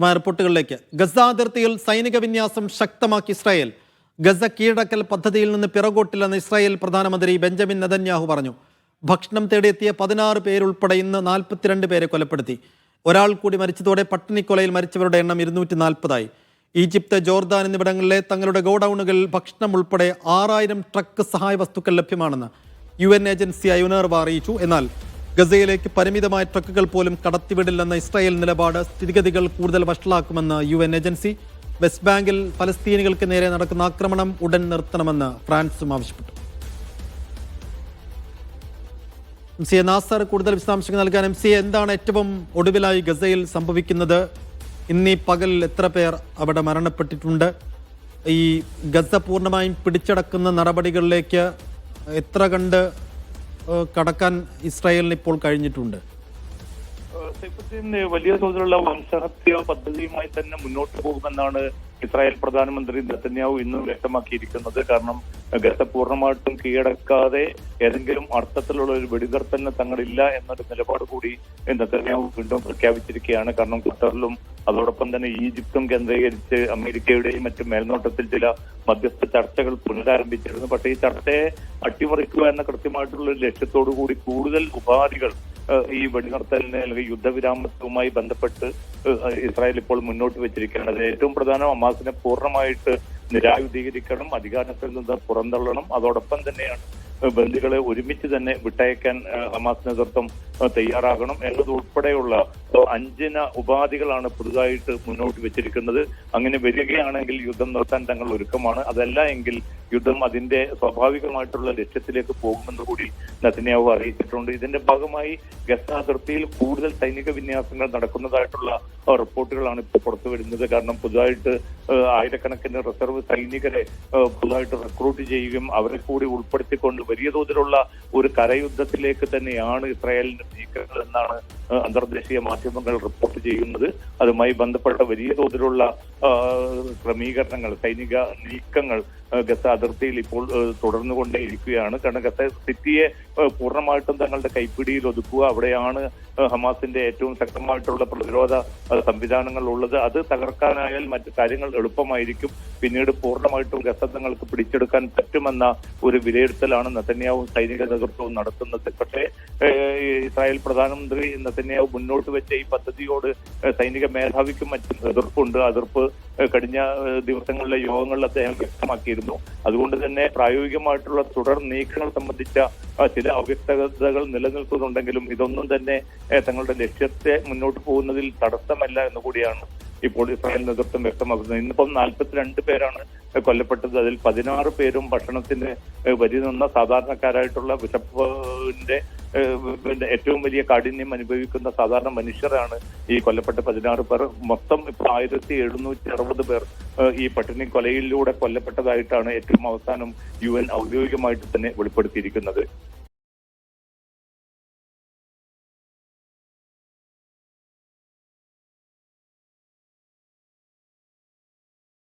റിപ്പോർട്ടുകളിലേക്ക്. Gaza അതിർത്തിയിൽ സൈനിക വിന്യാസം ശക്തമാക്കി ഇസ്രായേൽ. ഗസ കീഴടക്കൽ പദ്ധതിയിൽ നിന്ന് പിറകോട്ടില്ലെന്ന് ഇസ്രായേൽ പ്രധാനമന്ത്രി ബെഞ്ചമിൻ നെതന്യാഹു പറഞ്ഞു. ഭക്ഷണം തേടിയെത്തിയ പതിനാറ് പേരുൾപ്പെടെ ഇന്ന് നാൽപ്പത്തിരണ്ട് പേരെ കൊലപ്പെടുത്തി. ഒരാൾ കൂടി മരിച്ചതോടെ പട്ടിണിക്കൊലയിൽ മരിച്ചവരുടെ എണ്ണം ഇരുന്നൂറ്റി നാൽപ്പതായി ഈജിപ്ത് ജോർദാൻ എന്നിവിടങ്ങളിലെ തങ്ങളുടെ ഗോഡൌണുകളിൽ ഭക്ഷണം ഉൾപ്പെടെ ആറായിരം ട്രക്ക് സഹായ വസ്തുക്കൾ ലഭ്യമാണെന്ന് യു എൻ ഏജൻസിയായ യുനർവ അറിയിച്ചു. എന്നാൽ ഗസയിലേക്ക് പരിമിതമായ ട്രക്കുകൾ പോലും കടത്തിവിടില്ലെന്ന ഇസ്രായേൽ നിലപാട് സ്ഥിതിഗതികൾ കൂടുതൽ വഷളാക്കുമെന്ന് യു എൻ ഏജൻസി. വെസ്റ്റ് ബാങ്കിൽ ഫലസ്തീനികൾക്ക് നേരെ നടക്കുന്ന ആക്രമണം ഉടൻ നിർത്തണമെന്ന് ഫ്രാൻസും ആവശ്യപ്പെട്ടു. എം സി എ നാസർ കൂടുതൽ വിശദാംശങ്ങൾ നൽകാൻ എം സി എ എന്താണ് ഏറ്റവും ഒടുവിലായി ഗസയിൽ സംഭവിക്കുന്നത്? ഇന്നീ പകൽ എത്ര പേർ അവിടെ മരണപ്പെട്ടിട്ടുണ്ട്? ഈ ഗസ പൂർണമായും പിടിച്ചടക്കുന്ന നടപടികളിലേക്ക് എത്ര കണ്ട് കടക്കാൻ ഇസ്രായേലിന് ഇപ്പോൾ കഴിഞ്ഞിട്ടുണ്ട്. വലിയ തോതിലുള്ള വംശഹത്യ പദ്ധതിയുമായി തന്നെ മുന്നോട്ട് പോകുമെന്നാണ് ഇസ്രായേൽ പ്രധാനമന്ത്രി നെത്തന്യാവു ഇന്നും വ്യക്തമാക്കിയിരിക്കുന്നത്. കാരണം ഗസ പൂർണമായിട്ടും കീഴടക്കാതെ ഏതെങ്കിലും അർത്ഥത്തിലുള്ള ഒരു വെടിനിർത്തലിന് തങ്ങളില്ല എന്നൊരു നിലപാട് കൂടി നെത്തന്യാവു വീണ്ടും പ്രഖ്യാപിച്ചിരിക്കുകയാണ്. കാരണം ഖത്തറിലും അതോടൊപ്പം തന്നെ ഈജിപ്തും കേന്ദ്രീകരിച്ച് അമേരിക്കയുടെയും മറ്റും മേൽനോട്ടത്തിൽ ചില മധ്യസ്ഥ ചർച്ചകൾ പുനരാരംഭിച്ചിരുന്നു. പക്ഷേ ഈ ചർച്ചയെ അട്ടിമറിക്കുക എന്ന കൃത്യമായിട്ടുള്ള ഒരു ലക്ഷ്യത്തോടു കൂടി കൂടുതൽ ഉപാധികൾ ഈ വെടിനിർത്തലിന് അല്ലെങ്കിൽ യുദ്ധവിരാമത്വവുമായി ബന്ധപ്പെട്ട് ഇസ്രായേൽ ഇപ്പോൾ മുന്നോട്ട് വെച്ചിരിക്കുകയാണ്. അത് ഏറ്റവും പ്രധാനം ഹമാസിനെ പൂർണമായിട്ട് നിരായുധീകരിക്കണം അധികാരത്തിൽ നിന്ന് പുറന്തള്ളണം. അതോടൊപ്പം തന്നെയാണ് ബന്ദികളെ ഒരുമിച്ച് തന്നെ വിട്ടയക്കാൻ ഹമാസ് നേതൃത്വം തയ്യാറാകണം എന്നതുൾപ്പെടെയുള്ള അഞ്ചിന ഉപാധികളാണ് പുതുതായിട്ട് മുന്നോട്ട് വെച്ചിരിക്കുന്നത്. അങ്ങനെ വരികയാണെങ്കിൽ യുദ്ധം നിർത്താൻ തങ്ങൾ ഒരുക്കമാണ്. അതല്ല എങ്കിൽ യുദ്ധം അതിന്റെ സ്വാഭാവികമായിട്ടുള്ള ലക്ഷ്യത്തിലേക്ക് പോകുമെന്ന് കൂടി നെതന്യാഹു അറിയിച്ചിട്ടുണ്ട്. ഇതിന്റെ ഭാഗമായി ഗസ അതിർത്തിയിൽ കൂടുതൽ സൈനിക വിന്യാസങ്ങൾ നടക്കുന്നതായിട്ടുള്ള റിപ്പോർട്ടുകളാണ് ഇപ്പോൾ പുറത്തു വരുന്നത്. കാരണം പുതുതായിട്ട് ആയിരക്കണക്കിന് റിസർവ് സൈനികരെ പുതുതായിട്ട് റിക്രൂട്ട് ചെയ്യുകയും അവരെ കൂടി ഉൾപ്പെടുത്തിക്കൊണ്ട് വലിയ തോതിലുള്ള ഒരു കരയുദ്ധത്തിലേക്ക് തന്നെയാണ് ഇസ്രായേലിന്റെ നീക്കങ്ങൾ എന്നാണ് അന്തർദേശീയ മാധ്യമങ്ങൾ റിപ്പോർട്ട് ചെയ്യുന്നത്. അതുമായി ബന്ധപ്പെട്ട വലിയ തോതിലുള്ള ക്രമീകരണങ്ങൾ സൈനിക നീക്കങ്ങൾ ഗസ അതിർത്തിയിൽ ഇപ്പോൾ തുടർന്നു തുടർന്നുകൊണ്ടേയിരിക്കുകയാണ്. കാരണം ഗസ സിറ്റിയെ പൂർണമായിട്ടും തങ്ങളുടെ കൈപ്പിടിയിൽ ഒതുക്കുക അവിടെയാണ് ഹമാസിന്റെ ഏറ്റവും ശക്തമായിട്ടുള്ള പ്രതിരോധ സംവിധാനങ്ങൾ ഉള്ളത്. അത് തകർക്കാനായാൽ മറ്റ് കാര്യങ്ങൾ എളുപ്പമായിരിക്കും. പിന്നീട് പൂർണമായിട്ടും ഗസ തങ്ങൾക്ക് പിടിച്ചെടുക്കാൻ പറ്റുമെന്ന ഒരു വിലയിരുത്തലാണ് നത്തന്യാവും സൈനിക നേതൃത്വവും നടത്തുന്നത്. പക്ഷേ ഇസ്രായേൽ പ്രധാനമന്ത്രി നത്തന്യാവ് മുന്നോട്ട് വെച്ച ഈ പദ്ധതിയോട് സൈനിക മേധാവിക്കും മറ്റും എതിർപ്പുണ്ട്. ആ എതിർപ്പ് ഏഹ് കഴിഞ്ഞ ദിവസങ്ങളിലെ യോഗങ്ങളിൽ അദ്ദേഹം വ്യക്തമാക്കിയിരുന്നു. അതുകൊണ്ട് തന്നെ പ്രായോഗികമായിട്ടുള്ള തുടർ നീക്കങ്ങൾ സംബന്ധിച്ച ചില അവ്യക്തതകൾ നിലനിൽക്കുന്നുണ്ടെങ്കിലും ഇതൊന്നും തന്നെ തങ്ങളുടെ ലക്ഷ്യത്തെ മുന്നോട്ട് പോകുന്നതിൽ തടസ്സമല്ല എന്ന് കൂടിയാണ് ഇപ്പോൾ ഇസ്രായേൽ നേതൃത്വം വ്യക്തമാക്കുന്നത് ഇന്നിപ്പം നാൽപ്പത്തിരണ്ട് പേരാണ് കൊല്ലപ്പെട്ടത്. അതിൽ പതിനാറ് പേരും ഭക്ഷണത്തിന് വരി നിന്ന സാധാരണക്കാരായിട്ടുള്ള വിശപ്പിന്റെ പിന്നെ ഏറ്റവും വലിയ കാഠിന്യം അനുഭവിക്കുന്ന സാധാരണ മനുഷ്യരാണ് ഈ കൊല്ലപ്പെട്ട പതിനാറ് പേർ. മൊത്തം ഇപ്പോൾ ആയിരത്തി എഴുന്നൂറ്റി അറുപത് പേർ ഈ പട്ടിണി കൊലയിലൂടെ കൊല്ലപ്പെട്ടതായിട്ടാണ് ഏറ്റവും അവസാനം യു എൻ ഔദ്യോഗികമായിട്ട് തന്നെ വെളിപ്പെടുത്തിയിരിക്കുന്നത്.